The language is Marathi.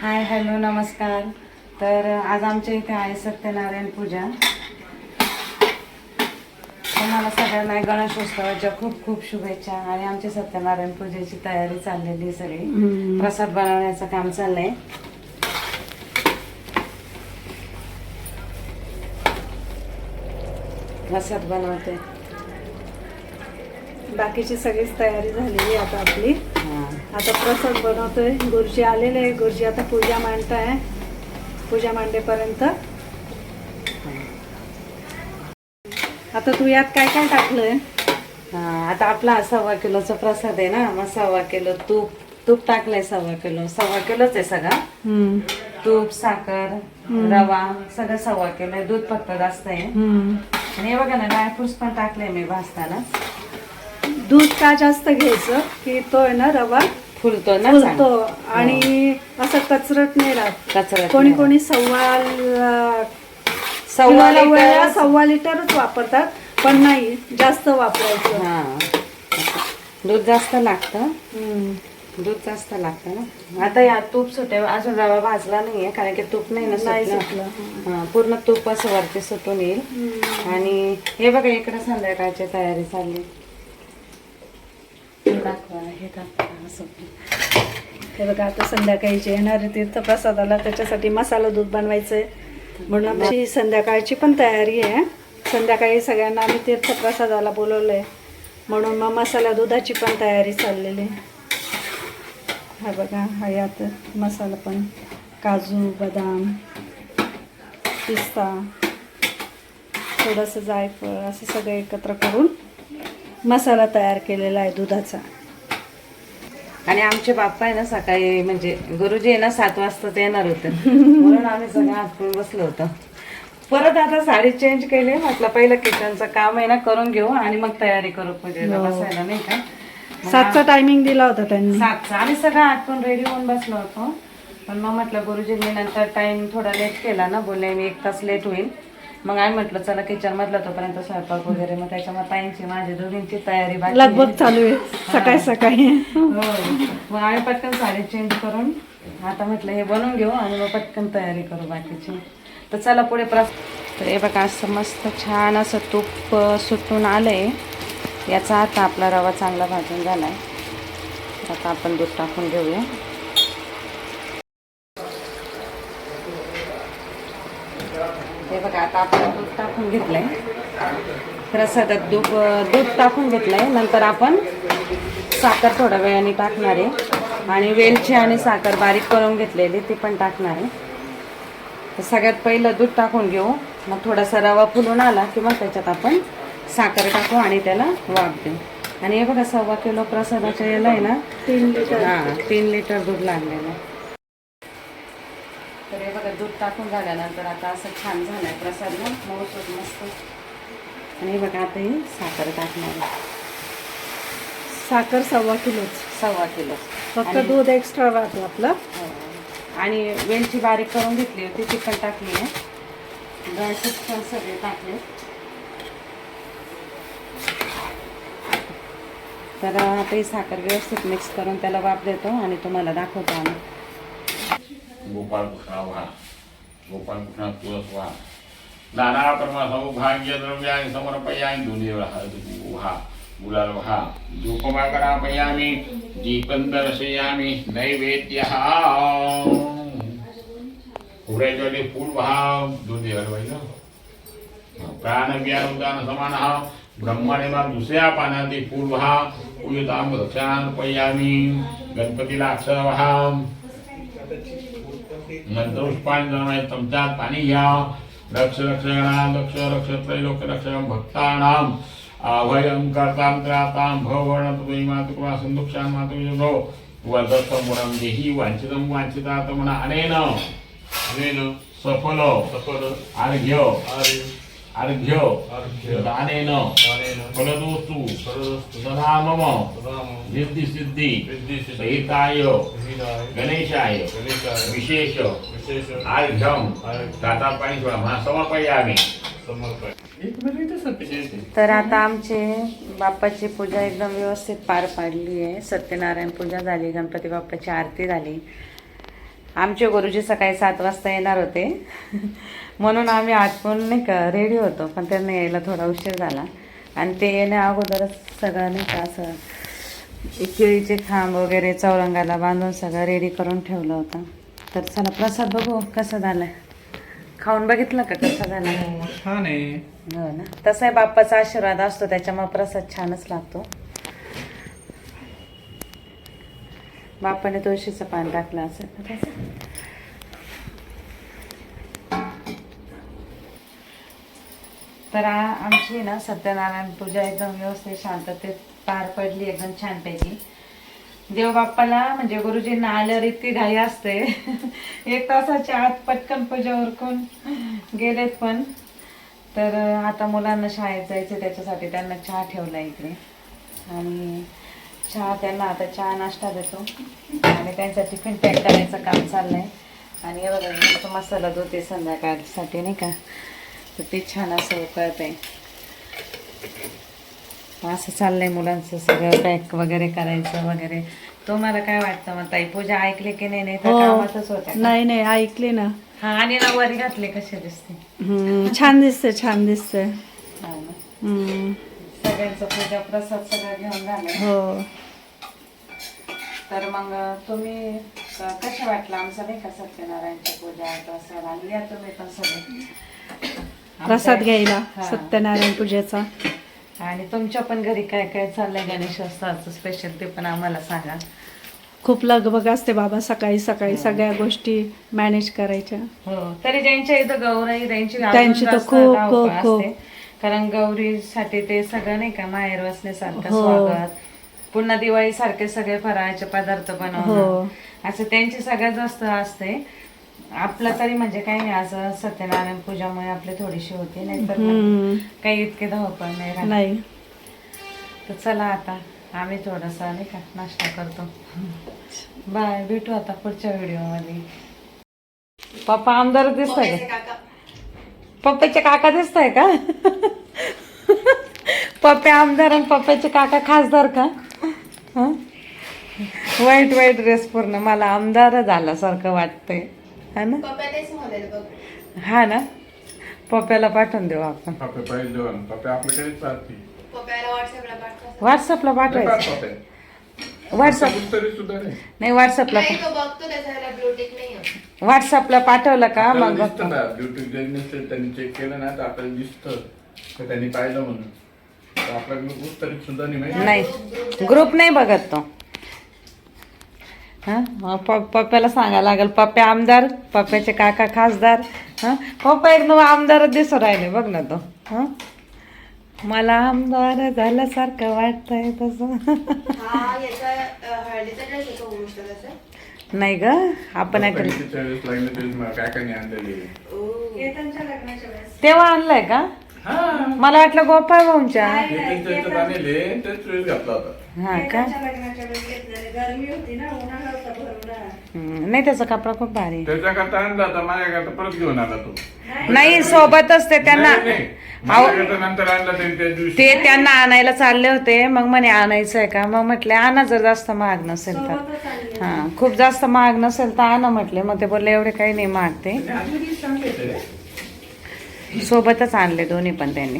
हाय हॅलो नमस्कार. तर आज आमच्या इथे आहे सत्यनारायण पूजा. तुम्हाला सगळ्यांना गणेशोत्सवाच्या खूप खूप शुभेच्छा आणि आमची सत्यनारायण पूजेची तयारी चाललेली आहे सगळी. प्रसाद बनवण्याचं काम चाललंय. प्रसाद बनवते. बाकीची सगळीच तयारी झालेली आता आपली. आता प्रसाद बनवतोय. गुरुजी आलेले आहे गुरुजी आता पूजा मांडताय. पूजा मांडेपर्यंत. आता तू यात काय काय टाकलंय? हा, आता आपला सव्वा किलोचा प्रसाद आहे ना. मग सव्वा किलो तूप. तूप टाकलंय सव्वा किलो. सव्वा किलोच आहे सगळा. तूप साखर रवा सगळं सव्वा किलो आहे. दूध फक्त जास्त आहे. आणि हे बघा ना ड्रायफ्रुट्स पण टाकले मी भाजताना. दूध का जास्त घ्यायचं? की तो आहे ना रवा फुलतो ना फुलतो. आणि असं कचरट नाही राहत. कचरा कोणी कोणी सव्वा सव्वा लिटर सव्वा लिटरच वापरतात पण नाही जास्त वापरायचं. हा. दूध जास्त लागतं. दूध जास्त लागतं ना? आता या तूप सुटे अजून रवा भाजला नाहीये कारण की तूप नाही ना. हा, पूर्ण तूप असं वरती सुटून येईल. आणि हे बघा इकडे संध्याकाळची तयारी चालली. हे हे बघा आता संध्याकाळीचे येणारे तीर्थप्रसादाला त्याच्यासाठी मसाला दूध बनवायचंय. म्हणून आमची संध्याकाळची पण तयारी आहे. संध्याकाळी सगळ्यांना आम्ही तीर्थप्रसादाला बोलवलंय. म्हणून मग मसाला दुधाची पण तयारी चाललेली. आहे हा बघा हा यात मसाला पण. काजू बदाम पिस्ता थोडंसं जायफळ असं सगळं एकत्र करून मसाला तयार केलेला आहे दुधाचा. आणि आमचे बाप्पा आहे ना सकाळी म्हणजे गुरुजी आहे ना सात वाजता ते येणार होते. म्हणून आम्ही सगळं आटकून बसलो होतो. परत आता साडी चेंज केली म्हटलं पहिलं किचनचं काम आहे ना करून घेऊ आणि मग तयारी करू हो. बसायला नाही का? सातचा टायमिंग दिला होता त्यांनी. सातचं. आम्ही सगळं आटकून रेडी होऊन बसलो होतो. पण मग म्हटलं गुरुजींनी नंतर टाइम थोडा लेट केला ना बोलले मी एक तास लेट होईल. मग आम्ही म्हटलं चला किचन मधलं तोपर्यंत स्वयंपाक वगैरे. मग त्याच्यामुळे ताईंची माझी दोघींची तयारी बाकी आहे. लगबग चालू आहे सकाळी सकाळी. हो मग आम्ही पटकन साडी चेंज करून आता म्हटलं हे बनवून घेऊ आणि मग पटकन तयारी करू बाकीची. तर चला पुढे प्रस तर हे बघा असं मस्त छान असं तूप सुटून आलंय. याचा आता आपला रवा चांगला भाजून झालाय. आता आपण दूध टाकून घेऊया. हे बघा आता आपण दूध टाकून घेतलंय. प्रसादात दूध दूध टाकून घेतलंय. नंतर आपण साखर थोड्या वेळाने टाकणार आहे. आणि वेलची आणि साखर बारीक करून घेतलेली ती पण टाकणार आहे. तर सगळ्यात पहिलं दूध टाकून घेऊ. मग थोडासा रवा फुलून आला की मग त्याच्यात आपण साखर टाकू आणि त्याला वाफ देऊ. आणि हे बघा सव्वा किलो प्रसादाच्या याला आहे ना? तीन लिटर. हा तीन लिटर दूध लागलेलं आहे. दूध टाकून झाल्यानंतर आता असं छान झालंय प्रसाद ना मऊसूत मस्त. आणि हे बघा आता ही साखर टाकणार आहे. साखर सव्वा किलोच सव्वा किलो. फक्त आणि- दूध एक्स्ट्रा राहतो आपलं. हो. आणि वेलची बारीक करून घेतली होती ती पण टाकली आहे. ड्रायफ्रूट पण सगळे टाकले. तर आता ही साखर व्यवस्थित मिक्स करून त्याला वाफ देतो आणि तुम्हाला दाखवतो आम्ही. कृष्णा व्हा Gopal Krishna tua, Dana perma bahagia bhagya dravya sama samarpaya yang dunia lah itu buha bulan buha. Dukum agar apa yami di pendar seyami naibet ya. Kure jadi full buha dunia lah itu. Nah, biar udah sama nah. Brahma ini mah dusya apa nanti full buha. Uyutam dakshan payami ganpati laksa buha. पुष्पांजली जमाय तुमच्यात पाणी घ्या. रक्ष रक्षणाम रक्ष रक्ष त्रैलोक रक्षण भक्तानाम. अभयं कर्तां त्रातां भवण तुमि मातुमा संदुक्षां मातुजो वदसमुरं देहि वांछितं वांछितात्मना अनेन. अनेन. सफल. सफल. अर्घ्य अर्घ्य दानेन फलदोस्तु सदा मम सिद्धी सिद्धी सहिताय गणेशाय विशेष अर्घ्यम दाता पाणी समर्पयामी. तर आता आमचे बाप्पाची पूजा एकदम व्यवस्थित पार पाडली आहे. सत्यनारायण पूजा झाली गणपती बाप्पाची आरती झाली. आमचे गुरुजी सकाळी सात वाजता येणार होते. म्हणून आम्ही आटपून नाही का रेडी होतो पण त्यांना यायला थोडा उशीर झाला. आणि ते येण्या अगोदरच सगळं नाही का असं केळीचे खांब वगैरे चौरंगाला बांधून सगळं रेडी करून ठेवलं होतं. तर चला प्रसाद बघू कसा झालाय. खाऊन बघितलं का कसा झाला छान आहे. हो ना. तसा बाप्पाचा आशीर्वाद असतो त्याच्यामुळे प्रसाद छानच लागतो. बाप्पाने तुळशीचं पान टाकलं असेल. तर आमची ना सत्यनारायण पूजा एकदम व्यवस्थित शांततेत पार पडली एकदम छानपैकी. देव बाप्पाला म्हणजे गुरुजींना आल्यावर इतकी घाई असते. एक तासाच्या आत पटकन पूजा उरकून गेलेत पण. तर आता मुलांना शाळेत जायचं त्याच्यासाठी त्यांना चहा ठेवला इकडे. आणि चहा त्यांना आता चहा नाश्ता देतो. आणि त्यांचा टिफिन पॅक करायचं काम चाललंय. आणि हे बघा मस्त मसाला धुते संध्याकाळसाठी नाही का? तर ते छान असं उकळत आहे असं चाललंय मुलांचं सगळं पॅक वगैरे करायचं वगैरे. तुम्हाला काय वाटतं मग ताई? पूजा ऐकली की नाही? नाही तर हो. कामातच होत्या का? नाही नाही ऐकले ना. हा आणि नऊवारी घातले कसे दिसते? छान दिसते छान दिसते हा सगळ्यांचं पूजा प्रसाद सगळं घेऊन झालं. हो. तर मग तुम्ही कशा वाटलं आमचं नाही का सत्यनारायणची पूजा? प्रसाद आणि या तुम्ही पण सगळे. प्रसाद घ्यायला हा. सत्यनारायण पूजेचा. आणि तुमच्या पण घरी काय काय चाललंय गणेशोत्सवाचं स्पेशल ते पण आम्हाला सांगा. खूप लगबग असते बाबा सकाळी सकाळी सगळ्या गोष्टी मॅनेज करायच्या. हो तरी ज्यांच्या इथं गौराई त्यांची त्यांची तर खूप- खूप- खूप. कारण गौरीसाठी ते सगळं नाही का माहेर बसण्यासारखं हो. स्वागत. पुन्हा दिवाळी सारखे सगळे फराळाचे पदार्थ हो. बनवणं असं त्यांची सगळ्यात जास्त असते. आपलं तरी म्हणजे काही नाही असं सत्यनारायण पूजामुळे आपली थोडीशी होती नाही तर हम्म, काही इतके धावपळ नाही राहत. नाही. तर चला आता आम्ही थोडासा नाही का नाश्ता करतो. बाय भेटू आता पुढच्या व्हिडिओमध्ये पप्पा आमदार दिसतोय. का पप्पाचे काका दिसताय का? पप्पे आमदार आणि पप्पाचे काका खासदार का? हं? वाईट वाईट ड्रेस पूर्ण. मला आमदार झाल्यासारखं वाटतंय. हा ना? हा ना? पप्प्याला पाठवून देऊ आपण. व्हॉट्सअपला पाठवायचं. व्हॉट्सअप नाही. नाही व्हॉट्सअपला नाही तो बघतो त्याच्याला ब्लूटिक नाही आहे. व्हॉट्सअपला पाठवलं का? आपल्याला मग दिसतं ना ब्युटी जरी नसेल त्यांनी चेक केलं ना तर आपल्याला दिसतं. त्यांनी पाहिलं म्हणून. तर आपल्याला ग्रुप तरी सुद्धा नाही माहिती. नाही. ग्रुप नाही बघत तो. हा? मग प- पप्प्याला सांगायला लागेल पप्प्या आमदार पप्प्याचे काका खासदार हा? पप्पा एकदम आमदारच दिसू राहिले बघ ना तो. हा? मला आमदार झाल्यासारखं वाटतंय तसं हा. नाही ग आपण ऐकलं तेव्हा आणलंय का हा मला वाटलं गोपाळ भाऊंच्या. हे का? नाही त्याचा कपडा खूप भारी. आहे. त्याच्याकरता आणला होता माझ्याकरता परत घेऊन आला तो. नाही. सोबतच ते त्यांना नाही, नाही. अहो, माझ्याकरता नंतर आणला त्यांनी त्या दिवशी. ते त्यांना आणायला चालले होते. मग म्हणे आणायचं आहे का? मग म्हटले आणा जर जास्त महाग नसेल तर. हा खूप जास्त महाग नसेल तर आणा म्हटले. मग ते बोलले एवढे काही नाही महाग ते त्यांनी आणलेली चांगले ते रे. सोबतच आणले दोन्ही पण त्यांनी.